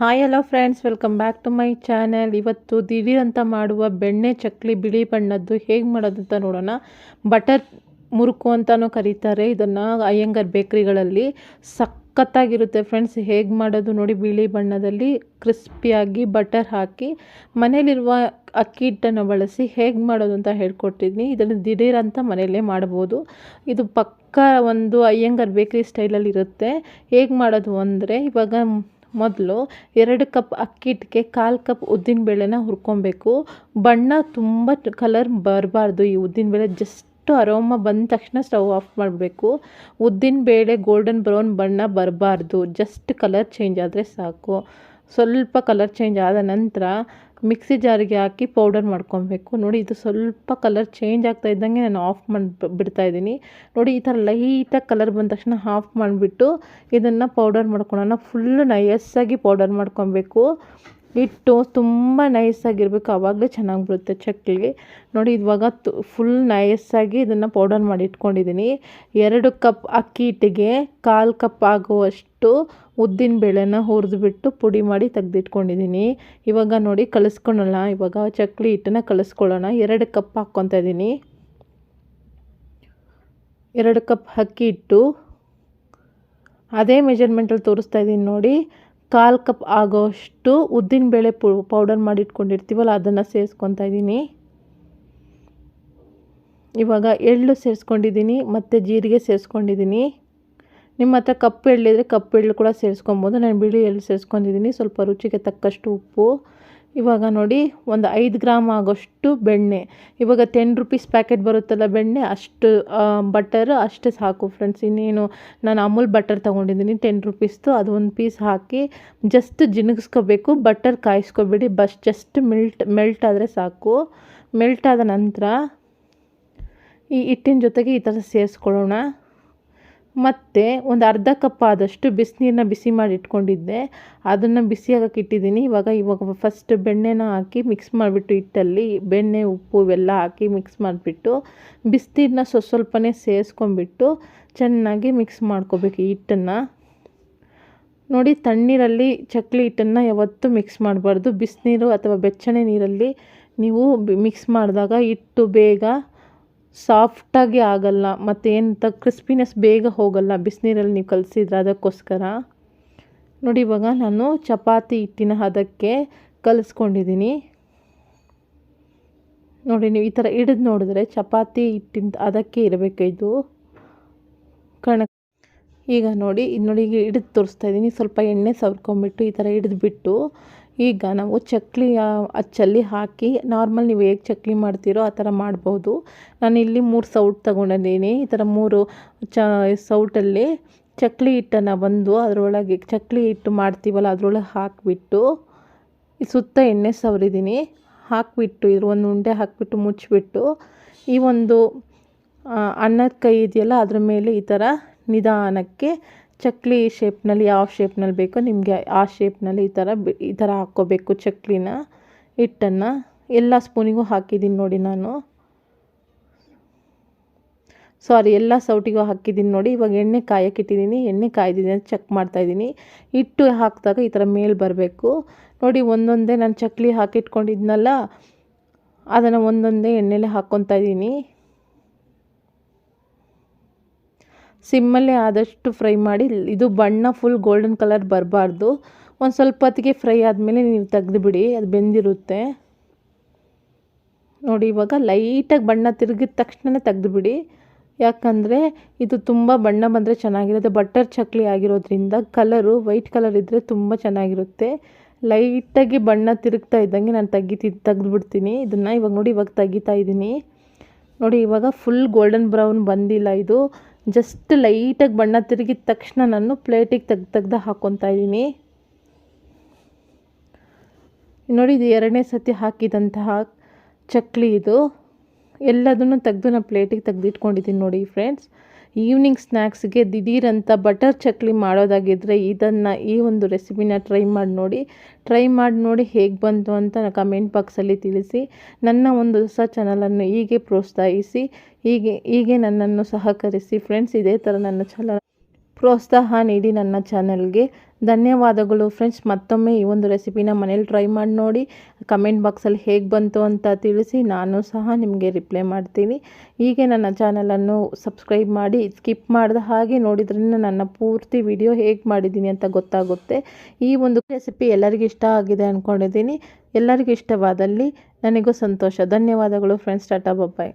Hi hello friends welcome back to my channel ಇವತ್ತು ದಿಢೀರ್ ಅಂತ ಮಾಡುವ ಬೆಣ್ಣೆ, ಚಕ್ಲಿ, ಬಿಳಿ ಬಣ್ಣದ್ದು ಹೇಗೆ ಮಾಡೋದು ಅಂತ ನೋಡೋಣ. ಬಟರ್ ಮುರುಕು ಅಂತಲೂ ಕರೀತಾರೆ. ಇದನ್ನು ಅಯ್ಯಂಗಾರ್ ಬೇಕ್ರಿಗಳಲ್ಲಿ. ಸಖತ್ತಾಗಿರುತ್ತೆ ಫ್ರೆಂಡ್ಸ್ ಹೇಗೆ ಮಾಡೋದು ನೋಡಿ ಬಿಳಿ ಬಣ್ಣದಲ್ಲಿ ಕ್ರಿಸ್ಪಿಯಾಗಿ ಬಟರ್ ಹಾಕಿ ಮನೇಲಿರುವ ಅಕ್ಕಿ ಹಿಟ್ಟನ್ನು ಬಳಸಿ ಹೇಗೆ ಮಾಡೋದು ಅಂತ ಹೇಳ್ಕೊಟ್ಟಿದ್ದೀನಿ ಇದನ್ನು ದಿಢೀರ್ ಅಂತ ಮನೆಯಲ್ಲೇ ಮಾಡ್ಬೋದು. ಇದು ಪಕ್ಕ ಒಂದು ಅಯ್ಯಂಗಾರ್ ಬೇಕ್ರಿ ಸ್ಟೈಲಲ್ಲಿ ಇರುತ್ತೆ. ಹೇಗೆ ಮಾಡೋದು ಅಂದರೆ ಇವಾಗ ಮೊದಲು ಎರಡು ಕಪ್ ಅಕ್ಕಿ ಹಿಟ್ಟಿಗೆ ಕಾಲು ಕಪ್ ಉದ್ದಿನಬೇಳೆನ ಹುರ್ಕೊಬೇಕು. ಬಣ್ಣ ತುಂಬ ಕಲರ್ ಬರಬಾರ್ದು. ಈ ಉದ್ದಿನಬೇಳೆ ಜಸ್ಟ್ ಅರೋಮ ಬಂದ ತಕ್ಷಣ ಸ್ಟವ್ ಆಫ್ ಮಾಡಬೇಕು. ಉದ್ದಿನಬೇಳೆ ಗೋಲ್ಡನ್ ಬ್ರೌನ್ ಬಣ್ಣ ಬರಬಾರ್ದು. ಜಸ್ಟ್ ಕಲರ್ ಚೇಂಜ್ ಆದರೆ ಸಾಕು. ಸ್ವಲ್ಪ ಕಲರ್ ಚೇಂಜ್ ಆದ ನಂತರ ಮಿಕ್ಸಿ ಜಾರಿಗೆ ಹಾಕಿ ಪೌಡರ್ ಮಾಡ್ಕೊಬೇಕು. ನೋಡಿ, ಇದು ಸ್ವಲ್ಪ ಕಲರ್ ಚೇಂಜ್ ಆಗ್ತಾ ಇದ್ದಂಗೆ ನಾನು ಆಫ್ ಮಾಡಿ ಬಿಡ್ತಾ ಇದ್ದೀನಿ. ನೋಡಿ, ಈ ಥರ ಲೈಟಾಗಿ ಕಲರ್ ಬಂದ ತಕ್ಷಣ ಆಫ್ ಮಾಡಿಬಿಟ್ಟು ಇದನ್ನು ಪೌಡರ್ ಮಾಡ್ಕೊಳ್ಳೋಣ ಫುಲ್ಲು ನಯಸ್ಸಾಗಿ ಪೌಡರ್ ಮಾಡ್ಕೊಬೇಕು. ಹಿಟ್ಟು ತುಂಬ ನೈಸಾಗಿರಬೇಕು ಆವಾಗಲೇ ಚೆನ್ನಾಗಿ ಬರುತ್ತೆ ಚಕ್ಕುಲಿ ನೋಡಿ ಇವಾಗ ತು ಫುಲ್ ನೈಸಾಗಿ ಇದನ್ನು ಪೌಡರ್ ಮಾಡಿ ಇಟ್ಕೊಂಡಿದ್ದೀನಿ ಎರಡು ಕಪ್ ಅಕ್ಕಿ ಹಿಟ್ಟಿಗೆ ಕಾಲು ಕಪ್ ಆಗುವಷ್ಟು ಉದ್ದಿನ ಬೇಳೆನ ಹುರಿದ್ಬಿಟ್ಟು ಪುಡಿ ಮಾಡಿ ತೆಗೆದಿಟ್ಕೊಂಡಿದ್ದೀನಿ ಇವಾಗ ನೋಡಿ ಕಲಿಸ್ಕೊಳ್ಳೋಣ ಇವಾಗ ಚಕ್ಕುಲಿ ಹಿಟ್ಟನ್ನು ಕಲಿಸ್ಕೊಳ್ಳೋಣ. ಎರಡು ಕಪ್ ಹಾಕ್ಕೊತಾ ಇದ್ದೀನಿ ಎರಡು ಕಪ್ ಅಕ್ಕಿ ಹಿಟ್ಟು. ಅದೇ ಮೆಜರ್ಮೆಂಟಲ್ಲಿ ತೋರಿಸ್ತಾ ಇದ್ದೀನಿ ನೋಡಿ. ಕಾಲು ಕಪ್ ಆಗೋಷ್ಟು ಪು, ಪೌಡರ್ ಮಾಡಿ ಇಟ್ಕೊಂಡಿರ್ತೀವಲ್ಲ ಅದನ್ನು ಸೇರಿಸ್ಕೊತಾ ಇದ್ದೀನಿ ಇವಾಗ ಎಳ್ಳು ಸೇರಿಸ್ಕೊಂಡಿದ್ದೀನಿ ಮತ್ತು ಜೀರಿಗೆ ಸೇರಿಸ್ಕೊಂಡಿದ್ದೀನಿ ನಿಮ್ಮ ಹತ್ರ ಕಪ್ಪು ಎಳ್ಳಿದ್ರೆ ಕಪ್ಪು ಎಳ್ಳು ಕೂಡ ಸೇರಿಸ್ಕೊಬೋದು. ನಾನು ಬಿಳಿ ಎಳ್ಳು ಸೇರಿಸ್ಕೊಂಡಿದ್ದೀನಿ ಸ್ವಲ್ಪ ರುಚಿಗೆ ತಕ್ಕಷ್ಟು ಉಪ್ಪು. ಇವಾಗ ನೋಡಿ, ಒಂದು ಐದು ಗ್ರಾಮ್ ಆಗೋಷ್ಟು ಬೆಣ್ಣೆ. ಇವಾಗ ಟೆನ್ ರುಪೀಸ್ ಪ್ಯಾಕೆಟ್ ಬರುತ್ತಲ್ಲ ಬೆಣ್ಣೆ, ಅಷ್ಟು ಬಟರ್ ಅಷ್ಟೇ ಸಾಕು ಫ್ರೆಂಡ್ಸ್ ಇನ್ನೇನು, ನಾನು ಅಮೂಲ್ ಬಟರ್ ತೊಗೊಂಡಿದ್ದೀನಿ ಟೆನ್ ರುಪೀಸ್ದು ಅದು ಒಂದು ಪೀಸ್ ಹಾಕಿ ಜಸ್ಟ್ ಜಿನಗಿಸ್ಕೋಬೇಕು ಬಟರ್ ಕಾಯಿಸ್ಕೊಬೇಡಿ, ಬಸ್ ಜಸ್ಟ್ ಮೆಲ್ಟ್ ಮೆಲ್ಟ್ ಆದರೆ ಸಾಕು. ಮೆಲ್ಟ್ ಆದ ನಂತರ ಈ ಹಿಟ್ಟಿನ ಜೊತೆಗೆ ಈ ಥರ ಸೇರಿಸ್ಕೊಳ್ಳೋಣ. ಮತ್ತು ಒಂದು ಅರ್ಧ ಕಪ್ ಆದಷ್ಟು ಬಿಸಿನೀರನ್ನ ಬಿಸಿ ಮಾಡಿ ಇಟ್ಕೊಂಡಿದ್ದೆ. ಅದನ್ನು ಬಿಸಿಯಾಗಕ್ಕೆ ಇಟ್ಟಿದ್ದೀನಿ. ಇವಾಗ ಇವಾಗ ಫಸ್ಟ್ ಬೆಣ್ಣೆನ ಹಾಕಿ ಮಿಕ್ಸ್ ಮಾಡಿಬಿಟ್ಟು ಹಿಟ್ಟಲ್ಲಿ ಬೆಣ್ಣೆ, ಉಪ್ಪು ಇವೆಲ್ಲ ಹಾಕಿ ಮಿಕ್ಸ್ ಮಾಡಿಬಿಟ್ಟು ಬಿಸಿನೀರನ್ನ ಸ್ವಲ್ಪ ಸ್ವಲ್ಪನೇ ಸೇರಿಸ್ಕೊಂಡ್ಬಿಟ್ಟು ಚೆನ್ನಾಗಿ ಮಿಕ್ಸ್ ಮಾಡ್ಕೋಬೇಕು ಹಿಟ್ಟನ್ನು. ನೋಡಿ ತಣ್ಣೀರಲ್ಲಿ ಚಕ್ಲಿ ಹಿಟ್ಟನ್ನು ಯಾವತ್ತೂ ಮಿಕ್ಸ್ ಮಾಡಬಾರ್ದು. ಬಿಸಿನೀರು ಅಥವಾ ಬೆಚ್ಚನೆ ನೀರಲ್ಲಿ ನೀವು ಮಿಕ್ಸ್ ಮಾಡಿದಾಗ ಹಿಟ್ಟು ಬೇಗ ಸಾಫ್ಟಾಗಿ ಆಗಲ್ಲ ಮತ್ತು ಎಂತ ಕ್ರಿಸ್ಪಿನೆಸ್ ಬೇಗ ಹೋಗಲ್ಲ ಬಿಸಿನೀರಲ್ಲಿ ನೀವು ಕಲಸಿದ್ರೆ ಅದಕ್ಕೋಸ್ಕರ. ನೋಡಿ, ಇವಾಗ ನಾನು ಚಪಾತಿ ಹಿಟ್ಟಿನ ಹದಕ್ಕೆ ಕಲಿಸ್ಕೊಂಡಿದ್ದೀನಿ. ನೋಡಿ, ನೀವು ಈ ಥರ ಹಿಡಿದು ನೋಡಿದ್ರೆ ಚಪಾತಿ ಹಿಟ್ಟಿನ ಅದಕ್ಕೆ ಇರಬೇಕು ಇದು. ಕಣ ಈಗ ನೋಡಿ, ಇದು ನೋಡಿ ಹಿಡಿದು ತೋರಿಸ್ತಾ ಇದ್ದೀನಿ. ಸ್ವಲ್ಪ ಎಣ್ಣೆ ಸವರ್ಕೊಂಬಿಟ್ಟು ಈ ಥರ ಹಿಡಿದ್ಬಿಟ್ಟು ಈಗ ನಾವು ಚಕ್ಲಿ ಅಚ್ಚಲ್ಲಿ ಹಾಕಿ ನಾರ್ಮಲ್ ನೀವು ಹೇಗೆ ಚಕ್ಲಿ ಮಾಡ್ತೀರೋ ಆ ಥರ ಮಾಡ್ಬೋದು. ನಾನು ಇಲ್ಲಿ ಮೂರು ಸೌಟ್ ತೊಗೊಂಡಿದ್ದೀನಿ. ಈ ಥರ ಮೂರು ಚ, ಸೌಟಲ್ಲಿ ಚಕ್ಲಿ ಹಿಟ್ಟನ್ನು ಬಂದು ಅದರೊಳಗೆ ಚಕ್ಲಿ ಹಿಟ್ಟು ಮಾಡ್ತೀವಲ್ಲ ಅದರೊಳಗೆ ಹಾಕಿಬಿಟ್ಟು ಸುತ್ತ ಎಣ್ಣೆ ಸವರಿದ್ದೀನಿ. ಹಾಕಿಬಿಟ್ಟು ಇದ್ರ ಒಂದು ಉಂಡೆ ಹಾಕಿಬಿಟ್ಟು ಮುಚ್ಚಿಬಿಟ್ಟು, ಈ ಒಂದು ಅನ್ನದ ಕೈ ಇದೆಯಲ್ಲ ಅದ್ರ ಮೇಲೆ ಈ ಥರ ನಿಧಾನಕ್ಕೆ ಚಕ್ಲಿ ಶೇಪ್ನಲ್ಲಿ ಯಾವ ಶೇಪ್ನಲ್ಲಿ ಬೇಕೋ ನಿಮಗೆ ಆ ಶೇಪ್ನಲ್ಲಿ ಈ ಥರ ಈ ಥರ ಹಾಕ್ಕೋಬೇಕು ಚಕ್ಲಿನ, ಹಿಟ್ಟನ್ನು. ಎಲ್ಲ ಸ್ಪೂನಿಗೂ ಹಾಕಿದ್ದೀನಿ ನೋಡಿ ನಾನು. ಸಾರಿ ಎಲ್ಲ ಸೌಟಿಗೂ ಹಾಕಿದ್ದೀನಿ ನೋಡಿ. ಇವಾಗ ಎಣ್ಣೆ ಕಾಯಕ್ಕಿಟ್ಟಿದ್ದೀನಿ ಎಣ್ಣೆ ಕಾಯ್ದಿದ್ದೀನಿ ಅಂತ ಚೆಕ್ ಮಾಡ್ತಾಯಿದ್ದೀನಿ ಹಿಟ್ಟು ಹಾಕಿದಾಗ ಈ ಥರ ಮೇಲೆ ಬರಬೇಕು. ನೋಡಿ, ಒಂದೊಂದೇ ನಾನು ಚಕ್ಲಿ ಹಾಕಿಟ್ಕೊಂಡಿದ್ನಲ್ಲ, ಅದನ್ನು ಒಂದೊಂದೇ ಎಣ್ಣೆಲೆ ಹಾಕ್ಕೊತಾ ಇದ್ದೀನಿ. ಸಿಮ್ಮಲ್ಲೇ ಆದಷ್ಟು ಫ್ರೈ ಮಾಡಿ, ಇದು ಬಣ್ಣ ಫುಲ್ ಗೋಲ್ಡನ್ ಕಲರ್ ಬರಬಾರ್ದು. ಒಂದು ಸ್ವಲ್ಪ ಹೊತ್ತಿಗೆ ಫ್ರೈ ಆದಮೇಲೆ ನೀವು ತೆಗೆದುಬಿಡಿ, ಅದು ಬೆಂದಿರುತ್ತೆ. ನೋಡಿ, ಇವಾಗ ಲೈಟಾಗಿ ಬಣ್ಣ ತಿರುಗಿದ ತಕ್ಷಣವೇ ತೆಗೆದುಬಿಡಿ. ಯಾಕಂದರೆ ಇದು ತುಂಬ ಬಣ್ಣ ಬಂದರೆ ಚೆನ್ನಾಗಿರುತ್ತೆ. ಬಟರ್ ಚಕ್ಲಿ ಆಗಿರೋದ್ರಿಂದ ಕಲರು ವೈಟ್ ಕಲರ್ ಇದ್ದರೆ ತುಂಬ ಚೆನ್ನಾಗಿರುತ್ತೆ. ಲೈಟಾಗಿ ಬಣ್ಣ ತಿರುಗ್ತಾ ಇದ್ದಂಗೆ ನಾನು ತೆಗಿತಿ, ತೆಗೆದುಬಿಡ್ತೀನಿ. ಇದನ್ನು ಇವಾಗ ನೋಡಿ, ಇವಾಗ ತೆಗಿತಾ ಇದ್ದೀನಿ ನೋಡಿ, ಇವಾಗ ಫುಲ್ ಗೋಲ್ಡನ್ ಬ್ರೌನ್ ಬಂದಿಲ್ಲ ಇದು. ಜಸ್ಟ್ ಲೈಟಾಗಿ ಬಣ್ಣ ತಿರುಗಿದ ತಕ್ಷಣ ನಾನು ಪ್ಲೇಟಿಗೆ ತೆಗ್ದು ತೆಗ್ದು ಹಾಕ್ಕೊತಾ ಇದ್ದೀನಿ. ನೋಡಿ, ಇದು ಎರಡನೇ ಸತಿ ಹಾಕಿದಂತಹ ಚಕ್ಲಿ ಇದು. ಎಲ್ಲದನ್ನು ತೆಗೆದು ನಾನು ಪ್ಲೇಟಿಗೆ ತೆಗೆದಿಟ್ಕೊಂಡಿದ್ದೀನಿ ನೋಡಿ ಫ್ರೆಂಡ್ಸ್ ಈವ್ನಿಂಗ್ ಸ್ನ್ಯಾಕ್ಸ್ಗೆ ದಿಢೀರಂತ ಬಟರ್ ಚಕ್ಲಿ ಮಾಡೋದಾಗಿದ್ದರೆ ಇದನ್ನು ಈ ಒಂದು ರೆಸಿಪಿನ ಟ್ರೈ ಮಾಡಿ ನೋಡಿ. ಟ್ರೈ ಮಾಡಿ ನೋಡಿ ಹೇಗೆ ಬಂತು ಅಂತ ಕಮೆಂಟ್ ಬಾಕ್ಸಲ್ಲಿ ತಿಳಿಸಿ. ನನ್ನ ಒಂದು ಹೊಸ ಚಾನಲನ್ನು ಹೀಗೆ ಪ್ರೋತ್ಸಾಹಿಸಿ. ಹೀಗೆ ಹೀಗೆ ನನ್ನನ್ನು ಸಹಕರಿಸಿ. ಫ್ರೆಂಡ್ಸ್, ಇದೇ ಥರ ನನ್ನ ಚಾನಲ್ ಪ್ರೋತ್ಸಾಹ ನೀಡಿ ನನ್ನ ಚಾನಲ್ಗೆ. ಧನ್ಯವಾದಗಳು ಫ್ರೆಂಡ್ಸ್. ಮತ್ತೊಮ್ಮೆ ಈ ಒಂದು ರೆಸಿಪಿನ ಮನೇಲಿ ಟ್ರೈ ಮಾಡಿ ನೋಡಿ. ಕಮೆಂಟ್ ಬಾಕ್ಸಲ್ಲಿ ಹೇಗೆ ಬಂತು ಅಂತ ತಿಳಿಸಿ. ನಾನು ಸಹ ನಿಮಗೆ ರಿಪ್ಲೈ ಮಾಡ್ತೀನಿ. ಹೀಗೆ ನನ್ನ ಚಾನಲನ್ನು ಸಬ್ಸ್ಕ್ರೈಬ್ ಮಾಡಿ, ಸ್ಕಿಪ್ ಮಾಡಿದ ಹಾಗೆ ನೋಡಿದ್ರಿಂದ ನನ್ನ ಪೂರ್ತಿ ವಿಡಿಯೋ ಹೇಗೆ ಮಾಡಿದ್ದೀನಿ ಅಂತ ಗೊತ್ತಾಗುತ್ತೆ. ಈ ಒಂದು ರೆಸಿಪಿ ಎಲ್ಲರಿಗೂ ಇಷ್ಟ ಆಗಿದೆ ಅಂದ್ಕೊಂಡಿದ್ದೀನಿ ಎಲ್ಲರಿಗೂ ಇಷ್ಟವಾದಲ್ಲಿ ನನಗೂ ಸಂತೋಷ. ಧನ್ಯವಾದಗಳು ಫ್ರೆಂಡ್ಸ್. ಟಾಟಾ ಬಬ್ಬಾಯ್